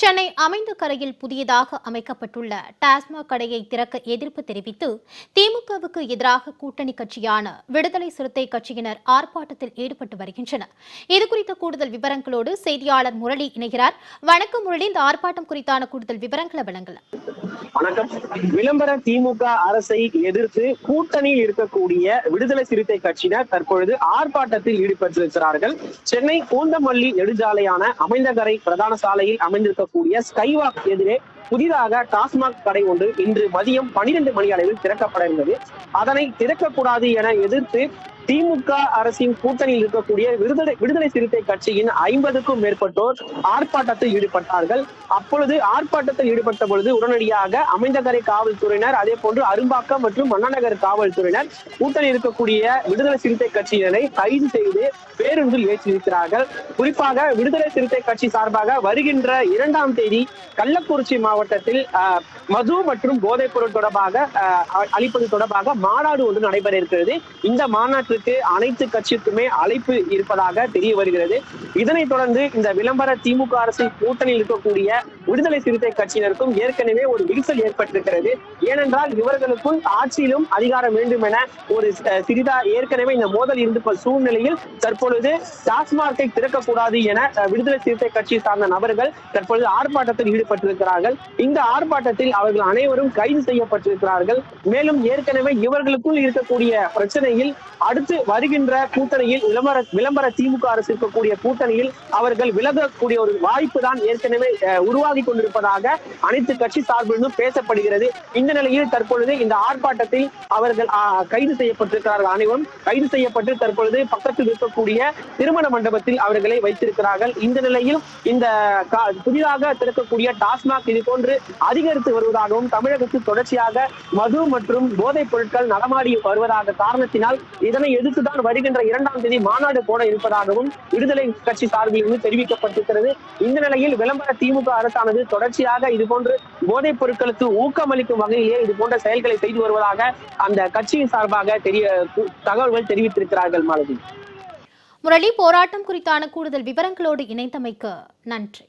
சென்னை அமைந்த கரையில் புதியதாக அமைக்கப்பட்டுள்ள டாஸ்மாக் கடையை திறக்க எதிர்ப்பு தெரிவித்து திமுகவுக்கு எதிராக கூட்டணி கட்சியான விடுதலை சிறுத்தை கட்சியினர் ஆர்ப்பாட்டத்தில் ஈடுபட்டு வருகின்றனர். இதுகுறித்த கூடுதல் விவரங்களோடு செய்தியாளர் முரளி இணைகிறார். வணக்கம் முரளி இந்த ஆர்ப்பாட்டம் குறித்தான கூடுதல் விவரங்களை வழங்கலாம். வணக்கம். விளம்பர திமுக அரசை எதிர்த்து கூட்டணியில் இருக்கக்கூடிய விடுதலை சிறுத்தை கட்சியினர் தற்பொழுது ஆர்ப்பாட்டத்தில் ஈடுபட்டிருக்கிறார்கள். சென்னை பூந்தமல்லி நெடுஞ்சாலையான அமைந்தகரை பிரதான சாலையில் அமைந்திருக்க കൂടിയ സ്കൈ വാക്ക് എതിരെ புதிதாக டாஸ்மாக் கடை ஒன்று இன்று மதியம் பனிரெண்டு மணி அளவில் திறக்கப்பட இருந்தது. அதனை திறக்கக்கூடாது என எதிர்த்து திமுக அரசின் கூட்டணியில் இருக்கக்கூடிய விடுதலை விடுதலை சிறுத்தை கட்சியின் ஐம்பதுக்கும் மேற்பட்டோர் ஆர்ப்பாட்டத்தில் ஈடுபட்டார்கள். அப்பொழுது ஆர்ப்பாட்டத்தில் ஈடுபட்ட பொழுது உடனடியாக அமைந்தகரை காவல்துறையினர் அதே போன்று அரும்பாக்கம் மற்றும் மன்னநகர் காவல்துறையினர் கூட்டணி இருக்கக்கூடிய விடுதலை சிறுத்தை கட்சியினரை கைது செய்து பேருந்தில் ஏற்றியிருக்கிறார்கள். குறிப்பாக விடுதலை சிறுத்தை கட்சி சார்பாக வருகின்ற இரண்டாம் தேதி கள்ளக்குறிச்சி மாவட்டம் மாவட்டத்தில் மது மற்றும் போதைப் பொருள் தொடர்பாக அளிப்பது தொடர்பாக மாநாடு ஒன்று நடைபெற இருக்கிறது. இந்த மாநாட்டிற்கு அனைத்து கட்சிக்குமே அழைப்பு இருப்பதாக தெரிய வருகிறது. இதனைத் தொடர்ந்து இந்த விளம்பர திமுக அரசின் கூட்டணியில் இருக்கக்கூடிய விடுதலை சிறுத்தை கட்சியினருக்கும் ஏற்கனவே ஒரு விரிசல் ஏற்பட்டிருக்கிறது. ஏனென்றால் இவர்களுக்குள் ஆட்சியிலும் அதிகாரம் வேண்டும் என ஒரு சிறிதா ஏற்கனவே இந்த மோதல் இருந்த சூழ்நிலையில் தற்பொழுது டாஸ்மார்க்கை திறக்கக்கூடாது என விடுதலை சிறுத்தை கட்சியை சார்ந்த நபர்கள் தற்பொழுது ஆர்ப்பாட்டத்தில் ஈடுபட்டிருக்கிறார்கள். இந்த ஆர்ப்பாட்டத்தில் அவர்கள் அனைவரும் கைது செய்யப்பட்டிருக்கிறார்கள். மேலும் ஏற்கனவே இவர்களுக்குள் இருக்கக்கூடிய பிரச்சனையில் அடுத்து வருகின்ற கூட்டணியில் விளம்பர விளம்பர திமுக அரசு இருக்கக்கூடிய கூட்டணியில் அவர்கள் விலகக்கூடிய ஒரு வாய்ப்பு தான் ஏற்கனவே உருவாகி கொண்டிருப்பதாக அனைத்து கட்சி சார்பிலும் பேசப்படுகிறது. இந்த நிலையில் தற்பொழுது இந்த ஆர்ப்பாட்டத்தில் அவர்கள் கைது செய்யப்பட்டிருக்கிறார்கள். அனைவரும் கைது செய்யப்பட்டு தற்பொழுது பக்கத்தில் இருக்கக்கூடிய திருமண மண்டபத்தில் அவர்களை வைத்திருக்கிறார்கள். இந்த நிலையில் இந்த புதிதாக திறக்கக்கூடிய டாஸ்மாக் இது போன்று அதிகரித்து வருவதாகவும் தமிழகத்தில் தொடர்ச்சியாக மது மற்றும் போதைப் பொருட்கள் நடமாடி வருவதாக காரணத்தினால் இதனை எதிர்த்துதான் வருகின்ற இரண்டாம் தேதி மாநாடு போட இருப்பதாகவும் விடுதலை கட்சி சார்பில் இருந்து தெரிவிக்கப்பட்டிருக்கிறது. இந்த நிலையில் விளம்பர திமுக அரசானது தொடர்ச்சியாக இதுபோன்று போதைப் பொருட்களுக்கு ஊக்கமளிக்கும் வகையிலேயே இது போன்ற செயல்களை செய்து வருவதாக அந்த கட்சியின் சார்பாக தெரிய தகவல்கள் தெரிவித்திருக்கிறார்கள் மாலதி. முரளி போராட்டம் குறித்தான கூடுதல் விவரங்களோடு இணைந்தமைக்கு நன்றி.